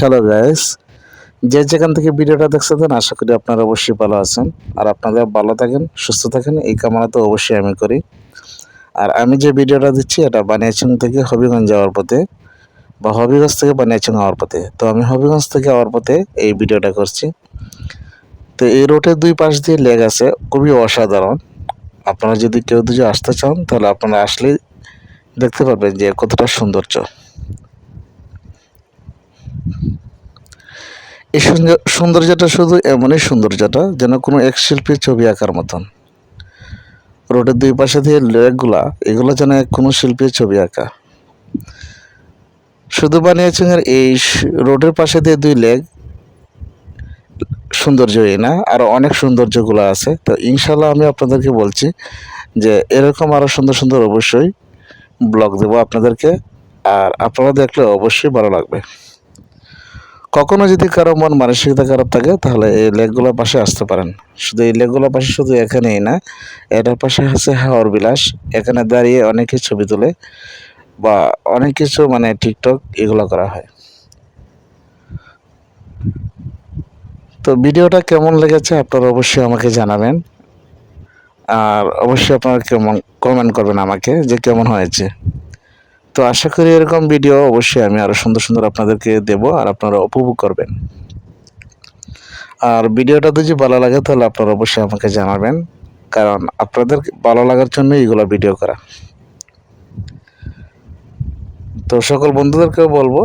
Hello guys যে যেখান থেকে ভিডিওটা দেখছেন, আশা করি আপনারা অবশ্যই ভালো আছেন। আর আপনারা ভালো থাকেন, সুস্থ থাকেন, এই কামনা তো অবশ্যই আমি করি। আর আমি যে ভিডিওটা দিচ্ছি, এটা বানিয়াচং থেকে হবিগঞ্জ যাওয়ার পথে বা হবিগঞ্জ থেকে বানিয়াচং হওয়ার পথে। তো আমি হবিগঞ্জ থেকে হওয়ার পথে এই ভিডিওটা করছি। তো এই রোডের দুই পাশ দিয়ে লেগ আছে, খুবই অসাধারণ। আপনারা যদি কেউ দুজন আসতে চান, তাহলে আপনারা আসলেই দেখতে পারবেন যে কতটা সৌন্দর্য। এই সৌন্দর্যটা শুধু এমনই সৌন্দর্যটা যেন কোনো এক শিল্পীর ছবি আঁকার মতন। রোডের দুই পাশে দিয়ে লেকগুলা, এগুলো যেন এক কোনো শিল্পীর ছবি আঁকা। শুধু বানিয়েছেন এই রোডের পাশে দিয়ে দুই লেক, সৌন্দর্যই না আরও অনেক সৌন্দর্যগুলো আছে। তো ইনশাল্লাহ আমি আপনাদেরকে বলছি যে এরকম আরও সুন্দর সুন্দর অবশ্যই ব্লগ দেবো আপনাদেরকে, আর আপনারা দেখলে অবশ্যই ভালো লাগবে। কখনো যদি কারও মন মানসিকতা খারাপ থাকে, তাহলে এই লেকগুলোর পাশে আসতে পারেন। শুধু এই লেকগুলোর পাশে শুধু এখানেই না, এটার পাশে আছে হাওয়ার বিলাস। এখানে দাঁড়িয়ে অনেকে ছবি তোলে বা অনেক কিছু মানে টিকটক এগুলো করা হয়। তো ভিডিওটা কেমন লেগেছে আপনারা অবশ্যই আমাকে জানাবেন। আর অবশ্যই আপনারা কেমন কমেন্ট করবেন আমাকে যে কেমন হয়েছে। তো আশা করি এরকম ভিডিও অবশ্যই আমি আরও সুন্দর সুন্দর আপনাদেরকে দেব আর আপনারা উপভোগ করবেন। আর ভিডিওটা যদি ভালো লাগে তাহলে আপনারা অবশ্যই আমাকে জানাবেন, কারণ আপনাদের ভালো লাগার জন্য এইগুলো ভিডিও করা। তো সকল বন্ধুদেরকেও বলব,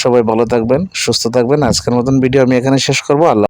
সবাই ভালো থাকবেন, সুস্থ থাকবেন। আজকের মতন ভিডিও আমি এখানে শেষ করব। আল্লাহ